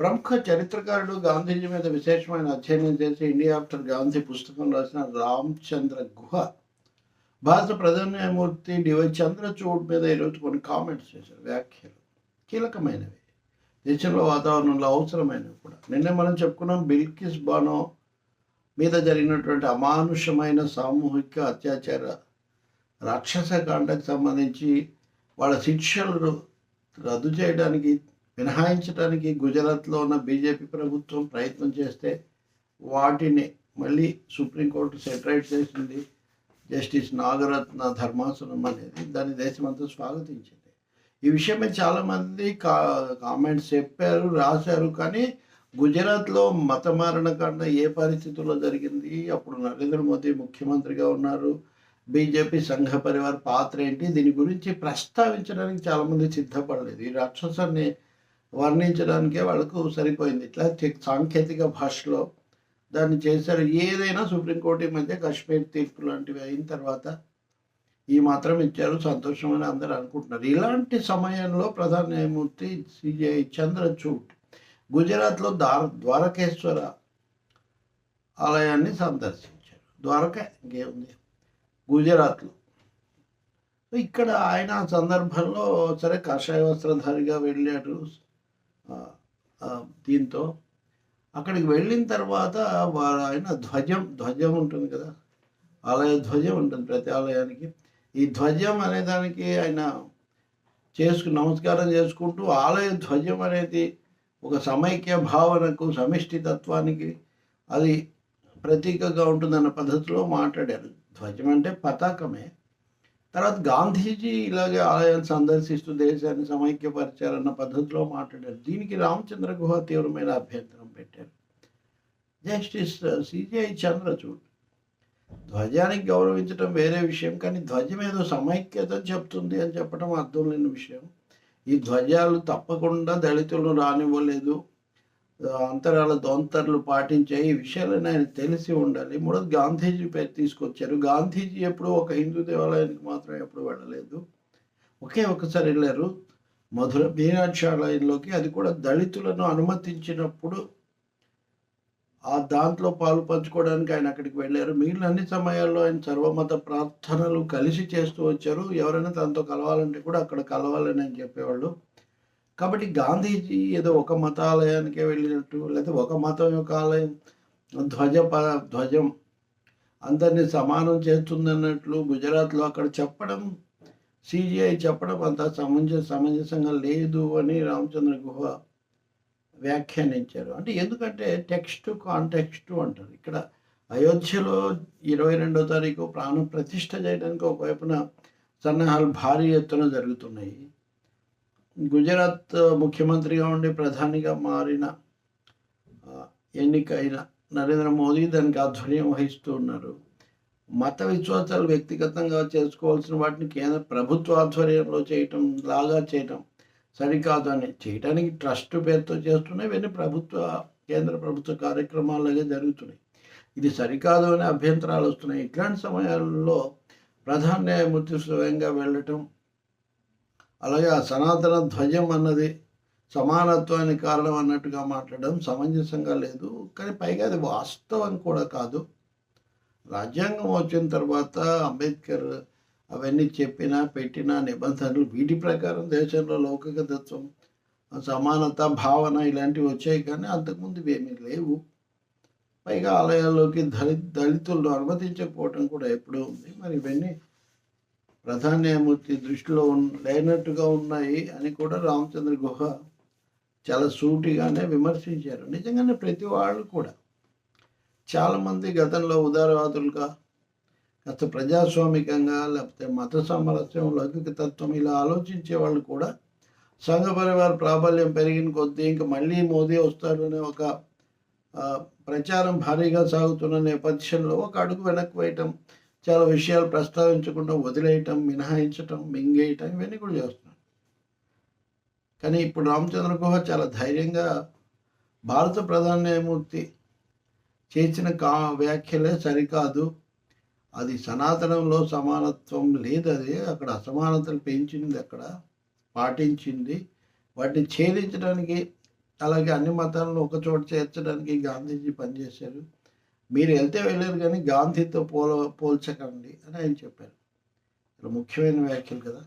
ప్రముఖ చరిత్రకారుడు గాంధీజీ మీద విశేషమైన అధ్యయనం చేసి ఇండియా ఆఫ్టర్ గాంధీ పుస్తకం రాసిన రామచంద్ర గుహ భారత ప్రధాన న్యాయమూర్తి డివై చంద్రచూడ్ మీద ఈరోజు కొన్ని కామెంట్స్ చేశారు వ్యాఖ్యలు కీలకమైనవి. దేశంలో వాతావరణంలో అవసరమైనవి కూడా. నిన్నే మనం చెప్పుకున్నాం బిల్కిస్ బానో మీద జరిగినటువంటి అమానుషమైన సామూహిక అత్యాచార రాక్షస కాండకు సంబంధించి వాళ్ళ శిక్షలు రద్దు చేయడానికి మినహాయించడానికి గుజరాత్లో ఉన్న బీజేపీ ప్రభుత్వం ప్రయత్నం చేస్తే వాటిని మళ్ళీ సుప్రీంకోర్టు సెటరైట్ చేసింది. జస్టిస్ నాగరత్న ధర్మాసనం అనేది దాన్ని దేశమంతా స్వాగతించింది. ఈ విషయమే చాలామంది కా కామెంట్స్ చెప్పారు రాశారు. కానీ గుజరాత్లో మత మారణకాండ ఏ పరిస్థితుల్లో జరిగింది? అప్పుడు నరేంద్ర మోదీ ముఖ్యమంత్రిగా ఉన్నారు. బీజేపీ సంఘ పరివార్ పాత్ర ఏంటి? దీని గురించి ప్రస్తావించడానికి చాలామంది సిద్ధపడలేదు. ఈ రాక్షసాన్ని వర్ణించడానికే వాళ్ళకు సరిపోయింది. ఇట్లా సాంకేతిక భాషలో దాన్ని చేశారు. ఏదైనా సుప్రీంకోర్టు ఈ మధ్య కాశ్మీర్ తీర్పు లాంటివి అయిన తర్వాత ఈ మాత్రం ఇచ్చారు. సంతోషం అని అందరూ అనుకుంటున్నారు. ఇలాంటి సమయంలో ప్రధాన న్యాయమూర్తి సిజే చంద్రచూడ్ గుజరాత్లో ద్వార ద్వారకేశ్వర ఆలయాన్ని సందర్శించారు. ద్వారక ఇంకేముంది? గుజరాత్లో. ఇక్కడ ఆయన సందర్భంలో సరే కాషాయ వస్త్రధారిగా వెళ్ళాడు దీంతో అక్కడికి వెళ్ళిన తర్వాత వారు ఆయన ధ్వజం ధ్వజం ఉంటుంది కదా ఆలయ ధ్వజం ఉంటుంది ప్రతి ఆలయానికి. ఈ ధ్వజం అనే దానికి ఆయన చేసుకు నమస్కారం చేసుకుంటూ ఆలయ ధ్వజం అనేది ఒక సమైక్య భావనకు సమిష్టి తత్వానికి అది ప్రతీకగా ఉంటుందన్న పద్ధతిలో మాట్లాడారు. ధ్వజం అంటే పతాకమే. తర్వాత గాంధీజీ ఇలాగే ఆలయాలు సందర్శిస్తూ దేశాన్ని సమైక్యపరిచారన్న పద్ధతిలో మాట్లాడారు. దీనికి రామచంద్ర గుహ తీవ్రమైన అభ్యంతరం పెట్టారు. Justice CGI Chandrachud. ధ్వజానికి గౌరవించడం వేరే విషయం కానీ ధ్వజం ఏదో సమైక్యత చెప్తుంది అని చెప్పడం అర్థం లేని విషయం. ఈ ధ్వజాలు తప్పకుండా దళితులను రానివ్వలేదు. ఆ, అంతరాల పాటించే ఈ విషయాలను ఆయన తెలిసి ఉండాలి. మూడోది గాంధీజీ పేరు తీసుకొచ్చారు. గాంధీజీ ఎప్పుడు ఒక హిందూ దేవాలయానికి మాత్రం ఎప్పుడు వెళ్ళలేదు. ఒకే ఒకసారి వెళ్ళారు. మధుర మీనాక్షాలయంలోకి అది కూడా దళితులను అనుమతించినప్పుడు ఆ దాంట్లో పాలు పంచుకోవడానికి ఆయన అక్కడికి వెళ్ళారు. మిగిలిన అన్ని సమయాల్లో ఆయన సర్వమత ప్రార్థనలు కలిసి చేస్తూ వచ్చారు. ఎవరైనా తనతో కలవాలంటే కూడా అక్కడ కలవాలని ఆయన చెప్పేవాళ్ళు. కాబట్టి గాంధీజీ ఏదో ఒక మతాలయానికే వెళ్ళినట్టు లేకపోతే ఒక మతం యొక్క ఆలయం ధ్వజ ప- ధ్వజం అందరినీ సమానం చేస్తుందన్నట్లు గుజరాత్లో అక్కడ చెప్పడం సిజిఐ చెప్పడం అంత సమంజ సమంజసంగా లేదు అని రామచంద్ర గుహ వ్యాఖ్యానించారు. అంటే ఎందుకంటే టెక్స్ట్ కాంటెక్స్ట్ అంటారు. ఇక్కడ అయోధ్యలో ఇరవై రెండో తారీఖు ప్రాణ ప్రతిష్ఠ చేయడానికి ఒకవైపున సన్నాహాలు భారీ ఎత్తున జరుగుతున్నాయి. గుజరాత్ ముఖ్యమంత్రిగా ఉండి ప్రధానిగా మారిన ఎన్నికైన నరేంద్ర మోదీ దానికి ఆధ్వర్యం వహిస్తూ ఉన్నారు. మత విశ్వాసాలు వ్యక్తిగతంగా చేసుకోవాల్సిన వాటిని కేంద్ర ప్రభుత్వ ఆధ్వర్యంలో చేయటం లాగా చేయటం సరికాదు అని. చేయటానికి ట్రస్ట్ పేరుతో చేస్తున్నాయి ఇవన్నీ ప్రభుత్వ కేంద్ర ప్రభుత్వ కార్యక్రమాలుగా జరుగుతున్నాయి. ఇది సరికాదు అనే అభ్యంతరాలు వస్తున్నాయి. ఇట్లాంటి సమయాల్లో ప్రధాన న్యాయమూర్తి స్వయంగా వెళ్ళటం అలాగే ఆ సనాతన ధ్వజం అన్నది సమానత్వానికి కారణం అన్నట్టుగా మాట్లాడడం సమంజసంగా లేదు. కానీ పైగా అది వాస్తవం కూడా కాదు. రాజ్యాంగం వచ్చిన తర్వాత అంబేద్కర్ అవన్నీ చెప్పినా పెట్టిన నిబంధనలు వీటి ప్రకారం దేశంలో లౌకిక తత్వం సమానత భావన ఇలాంటివి వచ్చాయి కానీ అంతకుముందు ఇవేమీ లేవు. పైగా ఆలయాల్లోకి దళి దళితులను అనుమతించకపోవటం కూడా ఎప్పుడూ ఉంది. మరి ఇవన్నీ ప్రధాన న్యాయమూర్తి దృష్టిలో ఉన్ లేనట్టుగా ఉన్నాయి అని కూడా రామచంద్ర గుహ చాలా సూటిగానే విమర్శించారు. నిజంగానే ప్రతి వాళ్ళు కూడా చాలామంది గతంలో ఉదారవాదులుగా కాస్త ప్రజాస్వామికంగా లేకపోతే మత సామరస్యం లౌకిక తత్వం ఇలా ఆలోచించే వాళ్ళు కూడా సంఘ పరివార ప్రాబల్యం పెరిగిన కొద్దీ ఇంకా మళ్ళీ మోదీ వస్తాడనే ఒక ప్రచారం భారీగా సాగుతున్న నేపథ్యంలో ఒక అడుగు వెనక్కి వేయటం చాలా విషయాలు ప్రస్తావించకుండా వదిలేయటం మినహాయించటం మింగేయటం ఇవన్నీ కూడా చేస్తున్నాడు. కానీ ఇప్పుడు రామచంద్ర గుహ చాలా ధైర్యంగా భారత ప్రధాన న్యాయమూర్తి చేసిన కా వ్యాఖ్యలే సరికాదు. అది సనాతనంలో సమానత్వం లేదు అది అక్కడ అసమానతలు పెంచింది అక్కడ పాటించింది. వాటిని ఛేదించడానికి అలాగే అన్ని మతాలను ఒక చోట చేర్చడానికి గాంధీజీ పనిచేశారు. మీరు వెళ్తే వెళ్ళారు కానీ గాంధీతో పోల పోల్చకండి అని ఆయన చెప్పారు. ఇలా ముఖ్యమైన వ్యాఖ్యలు కదా.